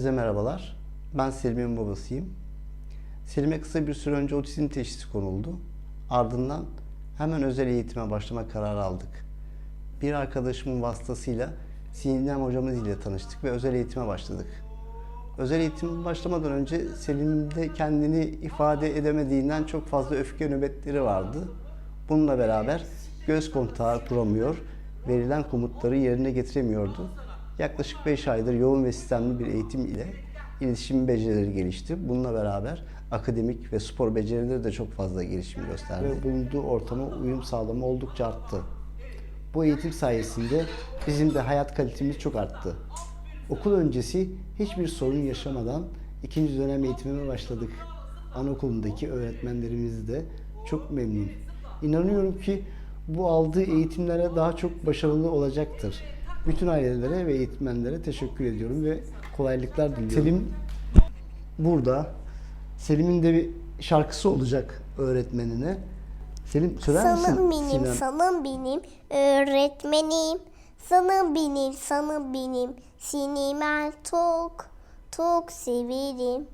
Herkese merhabalar. Ben Selim'in babasıyım. Selim'e kısa bir süre önce otizm teşhisi konuldu. Ardından hemen özel eğitime başlama kararı aldık. Bir arkadaşımın vasıtasıyla Sinem hocamız ile tanıştık ve özel eğitime başladık. Özel eğitime başlamadan önce Selim'de kendini ifade edemediğinden çok fazla öfke nöbetleri vardı. Bununla beraber göz kontağı kuramıyor, verilen komutları yerine getiremiyordu. Yaklaşık 5 aydır yoğun ve sistemli bir eğitim ile iletişim becerileri gelişti. Bununla beraber akademik ve spor becerileri de çok fazla gelişim gösterdi. Ve bulunduğu ortama uyum sağlama oldukça arttı. Bu eğitim sayesinde bizim de hayat kalitemiz çok arttı. Okul öncesi hiçbir sorun yaşamadan ikinci dönem eğitimime başladık. Anaokulundaki öğretmenlerimiz de çok memnun. İnanıyorum ki bu aldığı eğitimlere daha çok başarılı olacaktır. Bütün ailelere ve eğitmenlere teşekkür ediyorum ve kolaylıklar diliyorum. Selim burada. Selim'in de bir şarkısı olacak öğretmenine. Selim söyler misin? Sanım benim, Sinem? sanım benim, öğretmenim. Sanım benim, sanım benim, seni ben çok, çok severim.